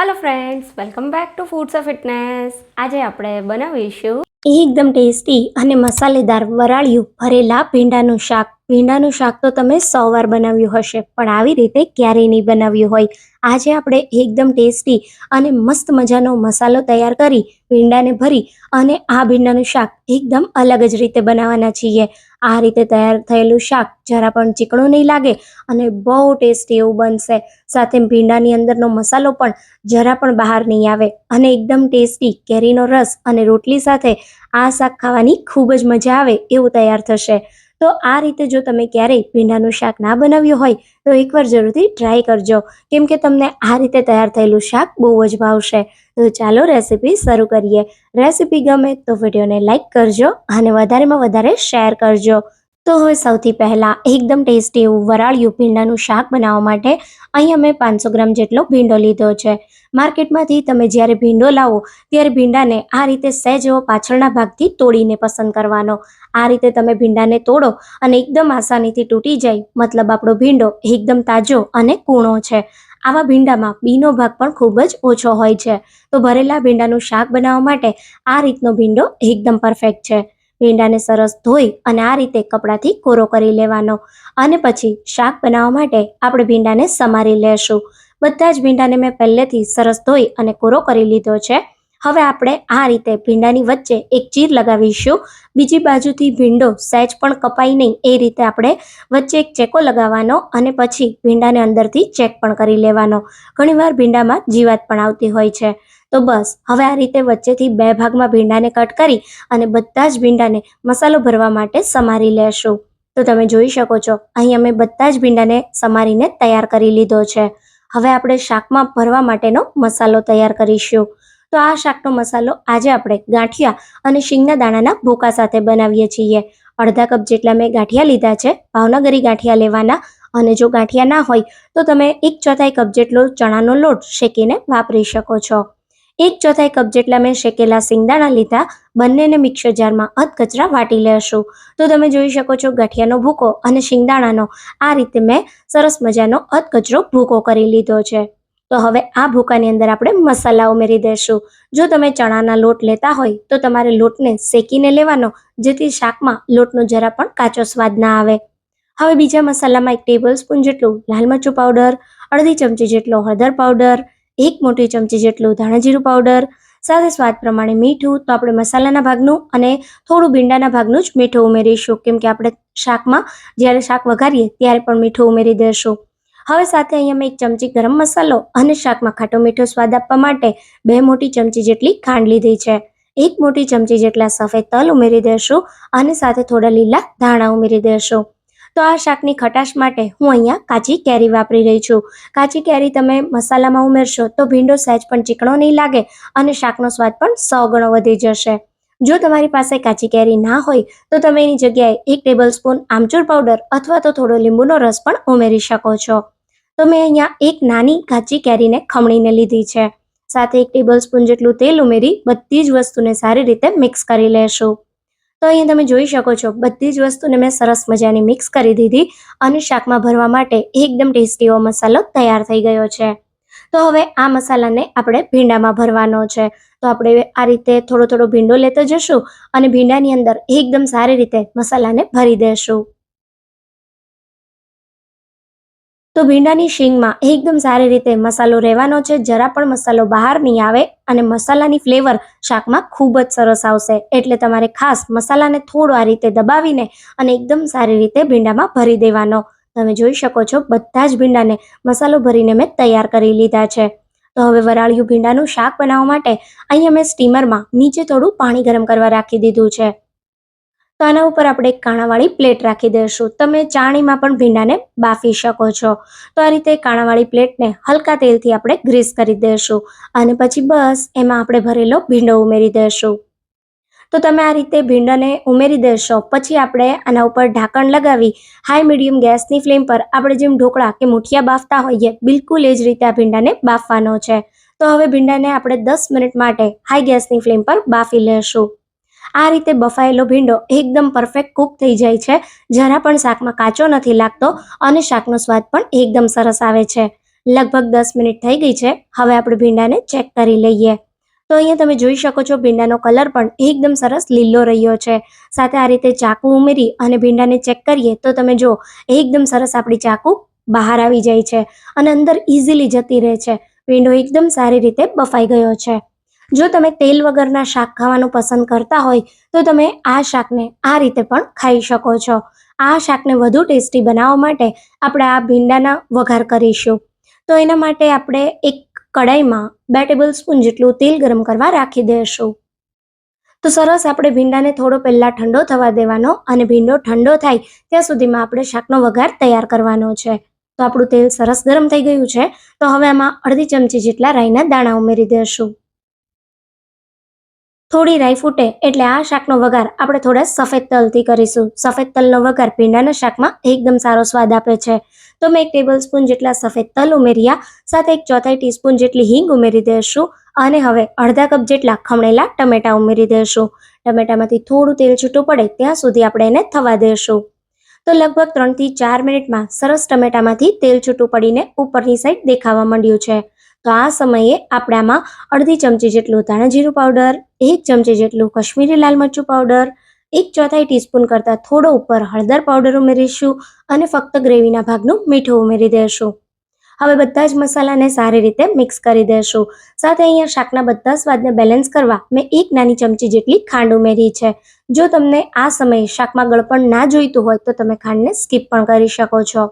Hello friends welcome back to foods of fitness આજે આપણે બનાવીશું એકદમ ટેસ્ટી અને મસાલેદાર વરાળિયું ભરેલા ભીંડાનું શાક. ભીંડાનું શાક તો તમે સો વાર બનાવ્યું હશે, પણ આવી રીતે ક્યારેય નહીં બનાવ્યું હોય. આજે આપણે એકદમ ટેસ્ટી અને મસ્ત મજાનો મસાલો તૈયાર કરી ભીંડાને ભરી અને આ ભીંડાનું શાક એકદમ અલગ જ રીતે બનાવવાના છીએ. આ રીતે તૈયાર થયેલું શાક જરા પણ ચીકણું નહીં લાગે અને બહુ ટેસ્ટી એવું બનશે. સાથે ભીંડાની અંદરનો મસાલો પણ જરા પણ બહાર નહીં આવે અને એકદમ ટેસ્ટી, કેરીનો રસ અને રોટલી સાથે આ શાક ખાવાની ખૂબ જ મજા આવે એવું તૈયાર થશે. તો આ રીતે જો તમે ક્યારેય ભીંડાનું શાક ના બનાવ્યું હોય, તો એકવાર જરૂરથી ટ્રાય કરજો. કેમ કે તમને આ રીતે તૈયાર થયેલું શાક બહુ જ ભાવશે. તો ચાલો રેસીપી શરૂ કરીએ. રેસીપી ગમે તો વિડીયોને લાઇક કરજો અને વધારેમાં વધારે શેર કરજો. તો હવે સૌથી પહેલાં એકદમ ટેસ્ટી એવું વરાળિયું ભીંડાનું શાક બનાવવા માટે અહીંયા મેં પાંચસો ગ્રામ જેટલો ભીંડો લીધો છે. માર્કેટમાંથી તમે જ્યારે ભીંડો લાવો ત્યારે ભીંડાને આ રીતે સહેજ એવો પાછળના ભાગથી તોડીને પસંદ કરવાનો. આ રીતે તમે ભીંડાને તોડો અને એકદમ આસાનીથી તૂટી જાય. મતલબ આપણો ભીંડો એકદમ તાજો અને કૂણો છે. આવા ભીંડામાં બીનો ભાગ પણ ખૂબ જ ઓછો હોય છે. તો ભરેલા ભીંડાનું શાક બનાવવા માટે આ રીતનો ભીંડો એકદમ પરફેક્ટ છે. ભીંડાને સરસ ધોઈ અને આ રીતે કપડાથી કોરો કરી લેવાનો. અને પછી શાક બનાવવા માટે આપણે ભીંડાને સમારી લેશું. બધા જ ભીંડાને મેં પહેલેથી સરસ ધોઈ અને કોરો કરી લીધો છે. હવે આપણે આ રીતે ભીંડાની વચ્ચે એક ચીર લગાવીશું. બીજી બાજુથી ભીંડો સહેજ પણ કપાય નહીં, એ રીતે આપણે વચ્ચે એક ચેકો લગાવવાનો અને પછી ભીંડાને અંદરથી ચેક પણ કરી લેવાનો. ઘણીવાર ભીંડામાં જીવાત પણ આવતી હોય છે. તો બસ, હવે આ રીતે વચ્ચેથી બે ભાગમાં ભીંડાને કટ કરી અને બધા જ ભીંડાને મસાલો ભરવા માટે સમારી લેશું. તો તમે જોઈ શકો છો, અહીં અમે બધા જ ભીંડાને સમારીને તૈયાર કરી લીધો છે. હવે આપણે શાકમાં ભરવા માટેનો મસાલો તૈયાર કરીશું. તો આ શાકનો મસાલો આજે આપણે ગાંઠિયા અને શીંગના દાણાના ભૂકા સાથે બનાવીએ છીએ. અડધા કપ જેટલા મેં ગાંઠિયા લીધા છે, ભાવનગરી ગાંઠિયા લેવાના અને જો ગાંઠિયા ના હોય, તો તમે એક ચોથાઈ કપ જેટલો ચણાનો લોટ શેકીને વાપરી શકો છો. એક ચોથાઈ કપ જેટલા મેં શેકેલા સિંગદાણા લીધા, બંનેને મિક્સર જારમાં અધ કચરા વાટી લેશું. તો તમે જોઈ શકો છો ગઠિયાનો ભૂકો અને શિંગદાણાનો આ રીતે મેં સરસ મજાનો અધ કચરો ભૂકો કરી લીધો છે. તો હવે આ ભૂકાની અંદર આપણે મસાલા ઉમેરી દઈશું જો તમે ચણાના લોટ લેતા હોય, તો તમારે લોટને શેકીને લેવાનો, જેથી શાકમાં લોટનો જરા પણ કાચો સ્વાદ ના આવે. હવે બીજા મસાલામાં એક ટેબલ સ્પૂન જેટલું લાલ મરચું પાવડર, અડધી ચમચી જેટલો હળદર પાવડર એક મોટી ચમચી જેટલું ધાણાજીરું પાવડર સાથે સ્વાદ પ્રમાણે મીઠું, તો આપણે મસાલાના ભાગનું અને થોડું ભીંડાના ભાગનું જ મીઠું ઉમેરીશું. કેમ કે આપણે શાકમાં જ્યારે શાક વઘારીએ ત્યારે પણ મીઠું ઉમેરી દઈશું હવે સાથે અહીંયા મેં એક ચમચી ગરમ મસાલો અને શાકમાં ખાટો મીઠો સ્વાદ આપવા માટે બે મોટી ચમચી જેટલી ખાંડ લીધી છે. એક મોટી ચમચી જેટલા સફેદ તલ ઉમેરી દઈશું અને સાથે થોડા લીલા ધાણા ઉમેરી દઈશું તો આ શાકની ખટાશ માટે હું અહીંયા કાચી કેરી વાપરી રહી છું. કાચી કેરી તમે મસાલામાં ઉમેરશો તો ભીંડો સહેજ પણ ચીકણો નહીં લાગે અને શાકનો સ્વાદ પણ સો ગણો વધી જશે. જો તમારી પાસે કાચી કેરી ના હોય તો તમે એની જગ્યાએ એક ટેબલ સ્પૂન આમચૂર પાવડર અથવા તો થોડો લીંબુનો રસ પણ ઉમેરી શકો છો. તો મેં અહીંયા એક નાની કાચી કેરીને ખમણીને લીધી છે. સાથે એક ટેબલ સ્પૂન જેટલું તેલ ઉમેરી બધી જ વસ્તુને સારી રીતે મિક્સ કરી લેશું. તો અહીંયા તમે જોઈ શકો છો, બધી જ વસ્તુને મેં સરસ મજાની મિક્સ કરી દીધી અને શાકમાં ભરવા માટે એકદમ ટેસ્ટી એવો મસાલો તૈયાર થઈ ગયો છે. તો હવે આ મસાલાને આપણે ભીંડામાં ભરવાનો છે. તો આપણે આ રીતે થોડો થોડો ભીંડો લેતો જશું અને ભીંડાની અંદર એકદમ સારી રીતે મસાલાને ભરી દેશું. તો ભીંડાની શીંગમાં એકદમ સારી રીતે મસાલો રહેવાનો છે. જરા પણ મસાલો બહાર નહીં આવે અને મસાલાની ફ્લેવર શાકમાં ખૂબ જ સરસ આવશે. એટલે તમારે ખાસ મસાલાને થોડો આ રીતે દબાવીને અને એકદમ સારી રીતે ભીંડામાં ભરી દેવાનો. તમે જોઈ શકો છો બધા જ ભીંડાને મસાલો ભરીને મેં તૈયાર કરી લીધા છે. તો હવે વરાળિયું ભીંડાનું શાક બનાવવા માટે અહીંયા મેં સ્ટીમરમાં નીચે થોડું પાણી ગરમ કરવા રાખી દીધું છે. તો આના ઉપર આપણે એક કાણાવાળી પ્લેટ રાખી દઈશું. તમે ચાણીમાં પણ ભીંડાને બાફી શકો છો. તો આ રીતે કાણાવાળી પ્લેટને હલકા તેલથી આપણે ગ્રીસ કરી દઈશું અને પછી બસ એમાં આપણે ભરેલો ભીંડો ઉમેરી દઈશું. તો તમે આ રીતે ભીંડાને ઉમેરી દેશો. પછી આપણે આના ઉપર ઢાંકણ લગાવી હાઈ મીડિયમ ગેસની ફ્લેમ પર આપણે જેમ ઢોકળા કે મુઠિયા બાફતા હોઈએ બિલકુલ એ જ રીતે આ ભીંડાને બાફવાનો છે. તો હવે ભીંડાને આપણે દસ મિનિટ માટે હાઈ ગેસની ફ્લેમ પર બાફી લેશું. આ રીતે બફાયેલો ભીંડો એકદમ પરફેક્ટ કૂક થઈ જાય છે. જરા પણ શાકમાં કાચો નથી લાગતો અને શાકનો સ્વાદ પણ એકદમ સરસ આવે છે. લગભગ દસ મિનિટ થઈ ગઈ છે. હવે આપણે ભીંડાને ચેક કરી લઈએ. તો અહીંયા તમે જોઈ શકો છો ભીંડાનો કલર પણ એકદમ સરસ લીલો રહ્યો છે. સાથે આ રીતે ચાકુ ઉમેરી અને ભીંડાને ચેક કરીએ તો તમે જો એકદમ સરસ આપણી ચાકુ બહાર આવી જાય છે અને અંદર ઇઝીલી જતી રહે છે. ભીંડો એકદમ સારી રીતે બફાઈ ગયો છે. જો તમે તેલ વગરના શાક ખાવાનું પસંદ કરતા હોય, તો તમે આ શાકને આ રીતે પણ ખાઈ શકો છો. આ શાકને વધુ ટેસ્ટી બનાવવા માટે આપણે આ ભીંડાના વઘાર કરીશું. તો એના માટે આપણે એક કડાઈમાં બે ટેબલ સ્પૂન જેટલું તેલ ગરમ કરવા રાખી દઈશું તો સરસ આપણે ભીંડાને થોડો પહેલાં ઠંડો થવા દેવાનો અને ભીંડો ઠંડો થાય ત્યાં સુધીમાં આપણે શાકનો વઘાર તૈયાર કરવાનો છે. તો આપણું તેલ સરસ ગરમ થઈ ગયું છે. તો હવે આમાં અડધી ચમચી જેટલા રાઈના દાણા ઉમેરી દઈશું થોડી રાઈ ફૂટે એટલે આ શાકનો વઘાર આપણે થોડા સફેદ તલથી કરીશું. સફેદ તલનો વઘાર ભીંડાના શાકમાં એકદમ સારો સ્વાદ આપે છે. તો મેં એક ટેબલ સ્પૂન જેટલા સફેદ તલ ઉમેર્યા, સાથે એક ચોથાઈ ટીસ્પૂન જેટલી હિંગ ઉમેરી દઈશું અને હવે અડધા કપ જેટલા ખમણેલા ટમેટા ઉમેરી દઈશું ટમેટામાંથી થોડું તેલ છૂટું પડે ત્યાં સુધી આપણે એને થવા દઈશું તો લગભગ ત્રણથી ચાર મિનિટમાં સરસ ટમેટામાંથી તેલ છૂટું પડીને ઉપરની સાઈડ દેખાવા માંડ્યું છે. તો આ સમયે આપણામાં અડધી ચમચી જેટલું ધાણા જીરું પાવડર એક ચમચી જેટલું કશ્મીરી લાલ મરચું પાવડર એક ચોથાઈ ટીસ્પૂન કરતાં થોડો ઉપર હળદર પાવડર ઉમેરીશું અને ફક્ત ગ્રેવીના ભાગનું મીઠું ઉમેરી દઈશું હવે બધા જ મસાલાને સારી રીતે મિક્સ કરી દઈશું સાથે અહીંયા શાકના બધા સ્વાદને બેલેન્સ કરવા મેં એક નાની ચમચી જેટલી ખાંડ ઉમેરી છે. જો તમને આ સમયે શાકમાં ગળપણ ના જોઈતું હોય તો તમે ખાંડને સ્કીપ પણ કરી શકો છો.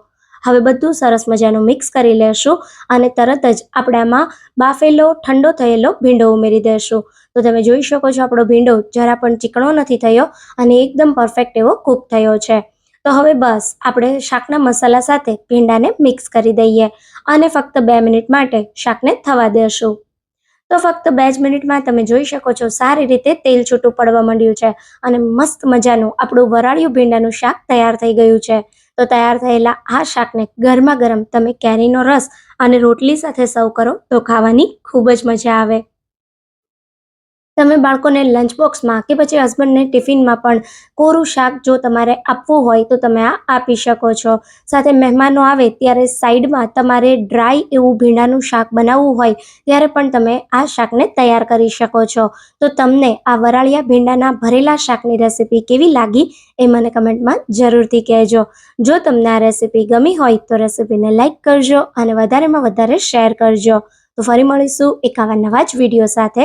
હવે બધું સરસ મજાનું મિક્સ કરી લેશું અને તરત જ આપણે આમાં બાફેલો, ઠંડો થયેલો ભીંડો ઉમેરી દઈશું તો તમે જોઈ શકો છો આપણો ભીંડો જરા પણ ચીકણો નથી થયો અને એકદમ પરફેક્ટ એવો કૂક થયો છે. તો હવે બસ, આપણે શાકના મસાલા સાથે ભીંડાને મિક્સ કરી દઈએ અને ફક્ત બે મિનિટ માટે શાકને થવા દેશું. તો ફક્ત બે જ મિનિટમાં તમે જોઈ શકો છો સારી રીતે તેલ છૂટું પડવા માંડ્યું છે અને મસ્ત મજાનું આપણું વરાળિયું ભીંડાનું શાક તૈયાર થઈ ગયું છે. તો તૈયાર થયેલા આ શાકને ગરમા ગરમ તમે કેરીનો રસ અને રોટલી સાથે સર્વ કરો તો ખાવાની ખૂબ જ મજા આવે. તમે બાળકોને લંચ બોક્સમાં કે પછી હસબન્ડને ટિફિનમાં પણ કોરું શાક જો તમારે આપવું હોય તો તમે આ આપી શકો છો. સાથે મહેમાનો આવે ત્યારે સાઈડમાં તમારે ડ્રાય એવું ભીંડાનું શાક બનાવવું હોય ત્યારે પણ તમે આ શાકને તૈયાર કરી શકો છો. તો તમને આ વરાળિયા ભીંડાના ભરેલા શાકની રેસીપી કેવી લાગી એ મને કમેન્ટમાં જરૂરથી કહેજો. જો તમને આ રેસીપી ગમી હોય તો રેસીપીને લાઈક કરજો અને વધારેમાં વધારે શેર કરજો. તો ફરી મળીશું એક આવા નવા જ વીડિયો સાથે.